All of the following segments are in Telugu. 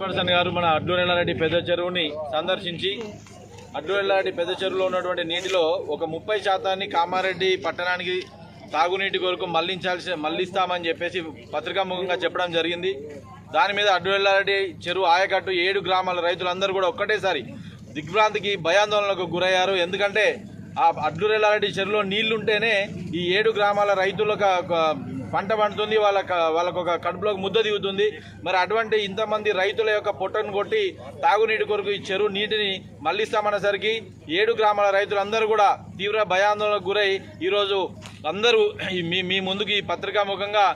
పర్సన్ గారు మన అడ్డూరెల్లారెడ్డి పెద్ద చెరువుని సందర్శించి అడ్డూరెల్లారెడ్డి పెద్ద చెరువులో ఉన్నటువంటి నీటిలో ఒక ముప్పై శాతాన్ని కామారెడ్డి పట్టణానికి తాగునీటి కొరకు మళ్ళించాల్సి మళ్ళిస్తామని చెప్పేసి పత్రికాముఖంగా చెప్పడం జరిగింది. దాని మీద అడ్డూరెల్లారెడ్డి చెరువు ఆయకట్టు ఏడు గ్రామాల రైతులందరూ కూడా ఒక్కటేసారి దిగ్భ్రాంతికి భయాందోళనకు గురయ్యారు. ఎందుకంటే ఆ అడ్డురెల్లారెడ్డి చెరువులో నీళ్ళుంటేనే ఈ ఏడు గ్రామాల రైతులకు ఒక పంట పండుతుంది వాళ్ళ వాళ్ళకు ఒక కడుపులోకి ముద్ద దిగుతుంది. మరి అటువంటి ఇంతమంది రైతుల యొక్క పొట్టను కొట్టి తాగునీటి కొరకు ఈ చెరువు నీటిని మళ్ళిస్తామనేసరికి ఏడు గ్రామాల రైతులందరూ కూడా తీవ్ర భయాందోళనకు గురై ఈరోజు అందరూ మీ మీ ముందుకు ఈ పత్రికాముఖంగా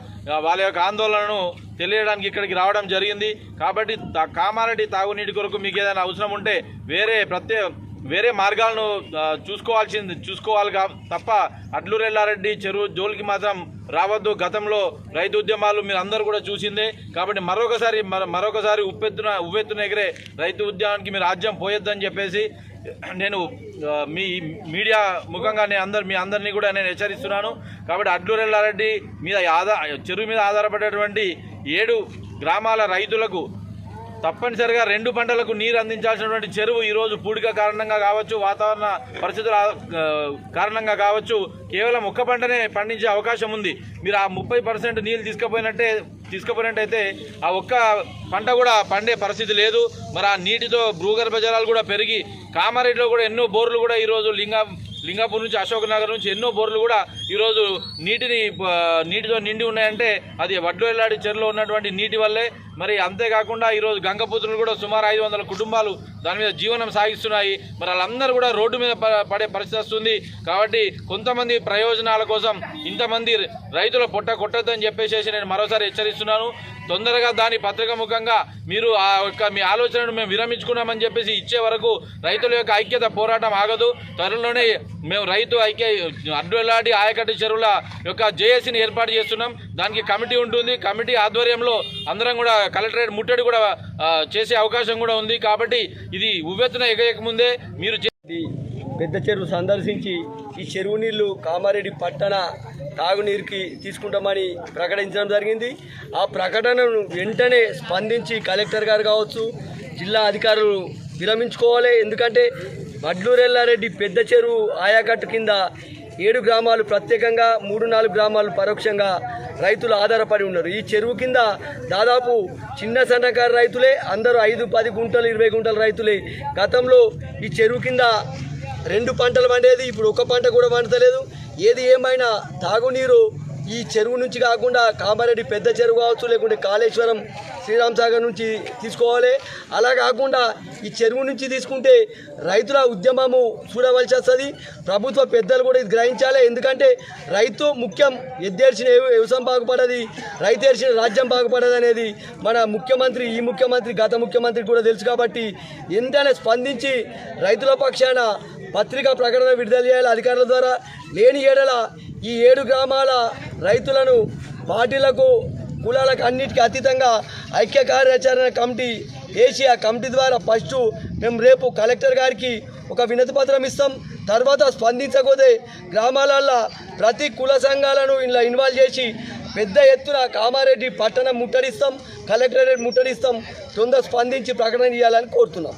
వాళ్ళ యొక్క ఆందోళనను తెలియడానికి ఇక్కడికి రావడం జరిగింది. కాబట్టి కామారెడ్డి తాగునీటి కొరకు మీకు ఏదైనా అవసరం ఉంటే వేరే ప్రత్యేక వేరే మార్గాలను చూసుకోవాల్సింది చూసుకోవాలి కా తప్ప అడ్లూరెల్లారెడ్డి చెరువు జోలికి మాత్రం రావద్దు. గతంలో రైతు ఉద్యమాలు మీరు అందరూ కూడా చూసిందే. కాబట్టి మరొకసారి మర- మరొకసారి ఉప్పెత్తున ఉవ్వెత్తున ఎగిరే రైతు ఉద్యమానికి మీరు రాజ్యం పోయొద్దని చెప్పేసి నేను మీ మీడియా ముఖంగా నేను అందరు మీ అందరినీ కూడా నేను హెచ్చరిస్తున్నాను. కాబట్టి అడ్లూరెల్లారెడ్డి మీద ఆధార చెరువు మీద ఆధారపడేటువంటి ఏడు గ్రామాల రైతులకు తప్పనిసరిగా రెండు పంటలకు నీరు అందించాల్సినటువంటి చెరువు ఈరోజు పూడిక కారణంగా కావచ్చు వాతావరణ పరిస్థితుల కారణంగా కావచ్చు కేవలం ఒక్క పంటనే పండించే అవకాశం ఉంది. మీరు ఆ ముప్పై పర్సెంట్ నీళ్ళు తీసుకుపోయినట్టే తీసుకుపోయినట్టయితే ఆ ఒక్క పంట కూడా పండే పరిస్థితి లేదు. మరి ఆ నీటితో భూగర్భ జలాలు కూడా పెరిగి కామారెడ్డిలో కూడా ఎన్నో బోర్లు కూడా ఈరోజు లింగ లింగాపూర్ నుంచి అశోక్ నగర్ నుంచి ఎన్నో బోర్లు కూడా ఈరోజు నీటిని నీటితో నిండి ఉన్నాయంటే అది వడ్లు వెల్లాడి చెరువులో ఉన్నటువంటి నీటి వల్లే. మరి అంతేకాకుండా ఈరోజు గంగపుత్రులు కూడా సుమారు ఐదు వందల కుటుంబాలు దాని మీద జీవనం సాగిస్తున్నాయి. మరి వాళ్ళందరూ కూడా రోడ్డు మీద పడే పరిస్థితి వస్తుంది. కాబట్టి కొంతమంది ప్రయోజనాల కోసం ఇంతమంది రైతుల పొట్ట కొట్టద్దని చెప్పేసి నేను మరోసారి హెచ్చరిస్తున్నాను. తొందరగా దాని పత్రిక ముఖంగా మీరు ఆ యొక్క మీ ఆలోచనను మేము విరమించుకున్నామని చెప్పేసి ఇచ్చే వరకు రైతుల యొక్క ఐక్యత పోరాటం ఆగదు. త్వరలోనే మేము రైతు ఐక్య అడ్డులాడి ఆయకట్టు చెరువుల యొక్క జేఏసీని ఏర్పాటు చేస్తున్నాం. దానికి కమిటీ ఉంటుంది. కమిటీ ఆధ్వర్యంలో అందరం కూడా కలెక్టరేట్ ముట్టడి కూడా చేసే అవకాశం కూడా ఉంది. కాబట్టి ఇది ఉవ్వెత్తున ఎగయక ముందే మీరు పెద్ద చెరువు సందర్శించి ఈ చెరువు నీళ్ళు కామారెడ్డి పట్టణ తాగునీరుకి తీసుకుంటామని ప్రకటించడం జరిగింది. ఆ ప్రకటనను వెంటనే స్పందించి కలెక్టర్ గారు కావచ్చు జిల్లా అధికారులు విరమించుకోవాలి. ఎందుకంటే వడ్లూరెల్లారెడ్డి పెద్ద చెరువు ఆయాకట్టు కింద ఏడు గ్రామాలు ప్రత్యేకంగా మూడు నాలుగు గ్రామాలు పరోక్షంగా రైతులు ఆధారపడి ఉన్నారు. ఈ చెరువు కింద దాదాపు చిన్న సన్నకారు రైతులే అందరూ ఐదు పది గుంటలు ఇరవై గుంటల రైతులే. గతంలో ఈ చెరువు కింద రెండు పంటలు పండేది ఇప్పుడు ఒక పంట కూడా పండతలేదు. ఏది ఏమైనా తాగునీరు ఈ చెరువు నుంచి కాకుండా కామారెడ్డి పెద్ద చెరువు కావచ్చు లేకుంటే కాళేశ్వరం శ్రీరామ్ సాగర్ నుంచి తీసుకోవాలి. అలా కాకుండా ఈ చెరువు నుంచి తీసుకుంటే రైతుల ఉద్యమము చూడవలసి వస్తుంది ప్రభుత్వ పెద్దలు కూడా ఇది గ్రహించాలి. ఎందుకంటే రైతు ముఖ్యం ఎద్దేర్చిన వ్యవసాయం బాగుపడది రైతు ఏడ్చిన రాజ్యం బాగుపడదు అనేది మన ముఖ్యమంత్రి ఈ ముఖ్యమంత్రి గత ముఖ్యమంత్రి కూడా తెలుసు కాబట్టి ఎంతైనా స్పందించి రైతుల పక్షాన పత్రికా ప్రకటన విడుదల చేయాలి అధికారుల ద్వారా. లేని ఏడల ఈ ఏడు గ్రామాల రైతులను పార్టీలకు కులాలకు అన్నిటికీ అతీతంగా ఐక్య కార్యాచరణ కమిటీ ఏషియా ఆ కమిటీ ద్వారా ఫస్ట్ మేము రేపు కలెక్టర్ గారికి ఒక వినతి పత్రం ఇస్తాం. తర్వాత స్పందించకపోతే గ్రామాలల్లో ప్రతి కుల సంఘాలను ఇలా ఇన్వాల్వ్ చేసి పెద్ద ఎత్తున కామారెడ్డి పట్టణం ముట్టడిస్తాం కలెక్టరేట్ ముట్టడిస్తాం తొందర స్పందించి ప్రకటన చేయాలని కోరుతున్నాం.